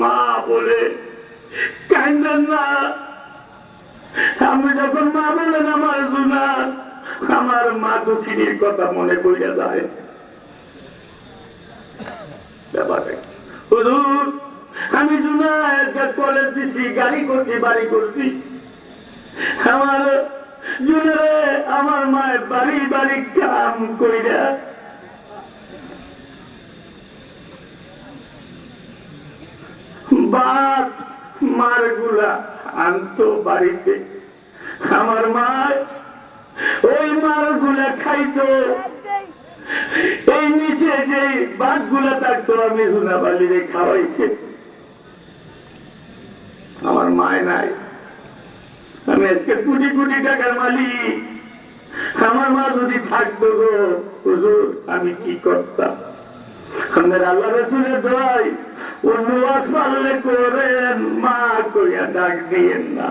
মা বলে কান্দেন না। আমি যখন মা বলেন আমার জুনা। আমার মা দুঃখিনীর কথা মনে পড়ে যায়। আমি জুনা কলেজ দিছি, গাড়ি করছি, বাড়ি করছি। আমার জুনারে আমার মায়ের বাড়ি বাড়ি কাম কইরা বাপ মারগুলা আনতো বাড়িতে। আমার মা ওই মারগুলা খাইতো। এই নিচে যে বাদগুলা থাকতো, আমি সোনা বালিরে খাওয়াইছে। আমার মায় নাই। আমি আজকে কোটি কোটি টাকার মালিক। আমার মা যদি থাকতো গো, হুজুর, আমি কি করতাম? আমাদের আল্লাহ রসুলের দোয়াই অন্য ওয়াজ করেন মা কইয়া ডাক দিয়েন না।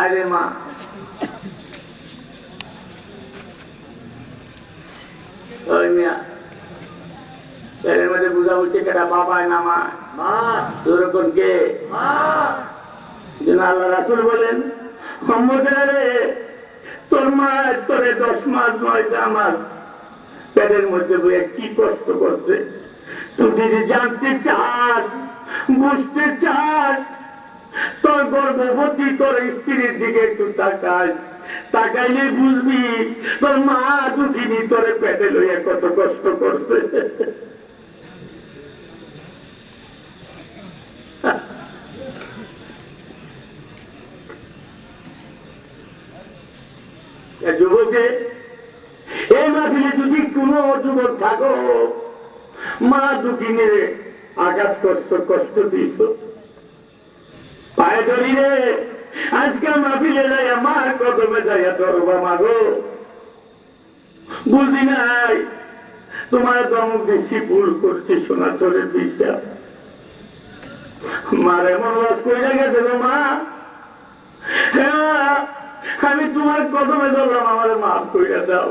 আরে মা। ওই মিয়া এর মধ্যে বুঝা হচ্ছে কেটা বাবায় না মা মা। তোরকম কে? আল্লাহ রাসুল বলেন তোর মা তোরে দশ মাস নয় আমার পেটের মধ্যে বইয়ে কি কষ্ট করছে? তুই যদি জানতে চাস, বুঝতে চাস, তোর গর্ভবতী, তোর স্ত্রীর দিকে একটু তাকাস। তাকাইলে বুঝবি, তোর মা দুঃখিনী তোরে পেটে লইয়া কত কষ্ট করছে। যুবকে এই মাফিলে যদি কোনো যুবক থাকো। মা দুঃখিনী রে আঘাত করছ কষ্ট দিছ। পায়ে ধরি রে আজকে মাফিলে যাই আমার কদমে যাইয়া ধরবা মাগো। বুঝি নাই তোমার দমক বেশি ভুল করছি সোনা চোরের বিশ্বাস মার এমন বাস করে গেছে গো মা। হ্যাঁ, আমি তোমার কদমে ধরলাম আমার মাফ করে দাও।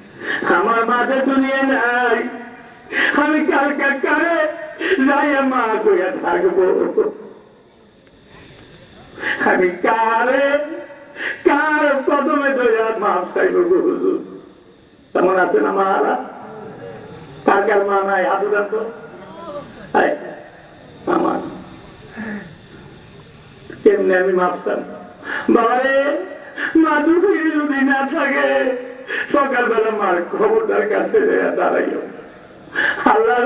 আমার মাঝে দুনিয়া নাই। আমি কালকে কারে যাইয়া মা কইয়া থাকব। আমি কারে, কার কদমে দইয়া মাপ চাইব হুজুর? তেমন আছে না মারা কার কার মা নাই হাত উঠান তো আমার কেমনে আমি মাপসাম বাবারে, মা দুঃখী যদি না থাকে সকালবেলা মার খবরদার কাছে দাঁড়াইও আল্লাহ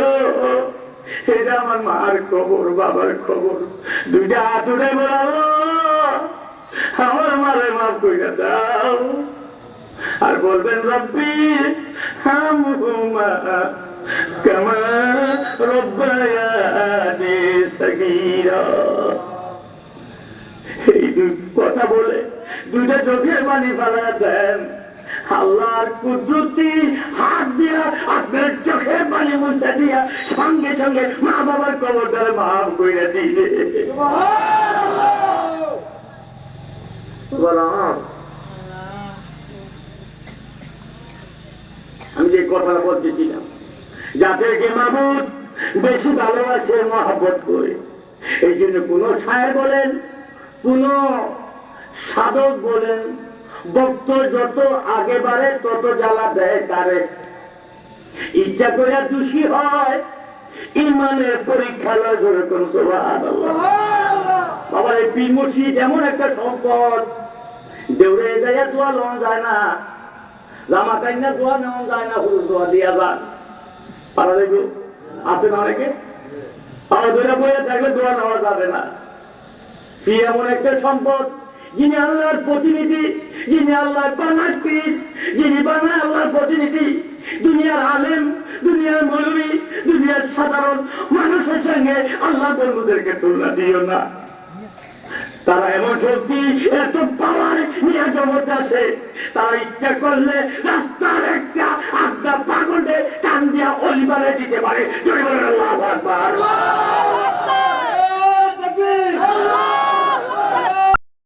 এটা আমার মার খবর, বাবার খবর। দুইটা উঠে বলাবো আমার মারে মাফ কইরা দাও। আর বলবেন, রব্বি কথা বলে দুইটা চোখের পানি ফেলা দেন। আল্লাহর কুদরতি হাত দিয়া আপনার চোখের পানি মুছে দিয়া সঙ্গে সঙ্গে মা বাবার কবর ধরে মাফ করে বললাম আমি যে কথা বলতেছিলাম যাদেরকে মাহবুদ বেশি ভালোবাসে, মহাব্বত করে। এই জন্য কোন সাহেব বলেন, কোন সাধক বলেন ভক্ত যত আগে বাড়ে তত জ্বালা দেয় তারে। ইচ্ছা করে দোষী হয় ইমানের পরীক্ষা লয় ধরে বাবা এই পীর মুর্শিদ এমন একটা সম্পদ। দেউরে যায় দোয়া লন যায় না। জামা কাইনা দোয়া নেওয়া যায় না হুজুর দোয়া দিয়া যান। পারা দেখো আছে না অনেকে? ধরে বইয়া থাকলে দোয়া নেওয়া যাবে না। কি এমন একটা সম্পদ। যিনি আল্লাহর প্রতিনিধি, যিনি আল্লাহর বানার পীর যিনি বানায় আল্লাহর প্রতিনিধি, দুনিয়ার আলেম, দুনিয়ার মৌলবী, দুনিয়ার সাধারণ মানুষের সঙ্গে আল্লাহ বন্ধুদেরকে তুলনা দিও না। তারা এমন শক্তি, এত পাওয়ার নিয়ে জগতে আছে। তারা ইচ্ছা করলে রাস্তার একটা আড্ডা পাগলে টান দিয়া অলিবারে দিতে পারে। জয় আল্লাহু